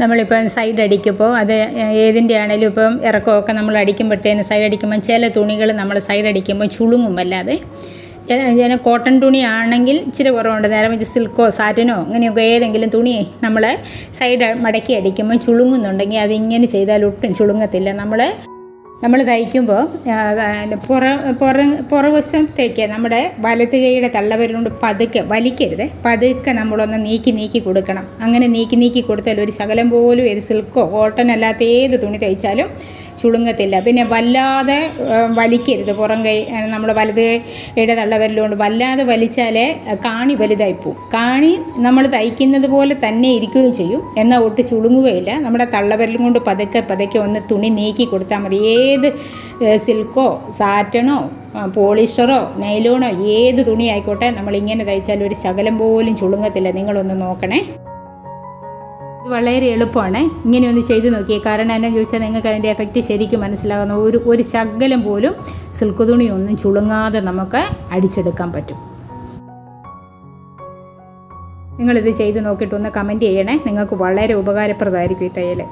നമ്മളിപ്പം സൈഡ് അടിക്കുമ്പോൾ അത് ഏതിന്റെ ആണെങ്കിലും ഇപ്പം ഇറക്കമൊക്കെ നമ്മൾ അടിക്കുമ്പോഴത്തേന് സൈഡ് അടിക്കുമ്പോൾ ചില തുണികൾ നമ്മൾ സൈഡ് അടിക്കുമ്പോൾ ചുളുങ്ങും അല്ലാതെ. ചില കോട്ടൺ തുണി ആണെങ്കിൽ ഇച്ചിരി കുറവുണ്ട്. നേരം വെച്ച് സിൽക്കോ സാറ്റിനോ അങ്ങനെയൊക്കെ ഏതെങ്കിലും തുണി നമ്മൾ സൈഡ് മടക്കി അടിക്കുമ്പോൾ ചുളുങ്ങുന്നുണ്ടെങ്കിൽ അതിങ്ങനെ ചെയ്താൽ ഒട്ടും ചുളുങ്ങത്തില്ല. നമ്മൾ നമ്മൾ തയ്ക്കുമ്പോൾ പുറ പുറ പുറവശത്തേക്ക് നമ്മുടെ വലത് കൈയുടെ തള്ളവരുകൊണ്ട് പതുക്കെ വലിക്കരുത്. പതുക്കെ നമ്മളൊന്ന് നീക്കി നീക്കി കൊടുക്കണം. അങ്ങനെ നീക്കി നീക്കി കൊടുത്താൽ ഒരു ശകലം പോലും ഒരു സിൽക്കോ കോട്ടൺ അല്ലാത്ത ഏത് തുണി തയ്ച്ചാലും ചുളുങ്ങത്തില്ല. പിന്നെ വല്ലാതെ വലിക്കരുത്. പുറം കൈ നമ്മൾ വലത് കൈയുടെ തള്ളവരലുകൊണ്ട് വല്ലാതെ വലിച്ചാലേ കാണി വലുതായി പോവും. കാണി നമ്മൾ തയ്ക്കുന്നത് പോലെ തന്നെ ഇരിക്കുകയും ചെയ്യും. എന്നാൽ ഒട്ട് ചുളുങ്ങുകയില്ല. നമ്മുടെ തള്ളവരലും കൊണ്ട് പതുക്കെ പതുക്കെ ഒന്ന് തുണി നീക്കി കൊടുത്താൽ മതി. ഏത് സിൽക്കോ സാറ്റണോ പോളിസ്റ്ററോ നൈലോണോ ഏത് തുണി ആയിക്കോട്ടെ നമ്മൾ ഇങ്ങനെ തയ്ച്ചാൽ ഒരു ശകലം പോലും ചുളുങ്ങത്തില്ല. നിങ്ങളൊന്ന് നോക്കണേ. ഇത് വളരെ എളുപ്പമാണ്. ഇങ്ങനെ ഒന്ന് ചെയ്ത് നോക്കിയേ. കാരണം എന്നെ ചോദിച്ചാൽ നിങ്ങൾക്ക് അതിന്റെ എഫക്റ്റ് ശരിക്കും മനസ്സിലാകുന്ന ഒരു ഒരു ശകലം പോലും സിൽക്ക് തുണി ഒന്നും ചുളുങ്ങാതെ നമുക്ക് അടിച്ചെടുക്കാൻ പറ്റും. നിങ്ങളിത് ചെയ്ത് നോക്കിയിട്ടൊന്ന് കമന്റ് ചെയ്യണേ. നിങ്ങൾക്ക് വളരെ ഉപകാരപ്രദമായിരിക്കും ഈ തയ്യൽ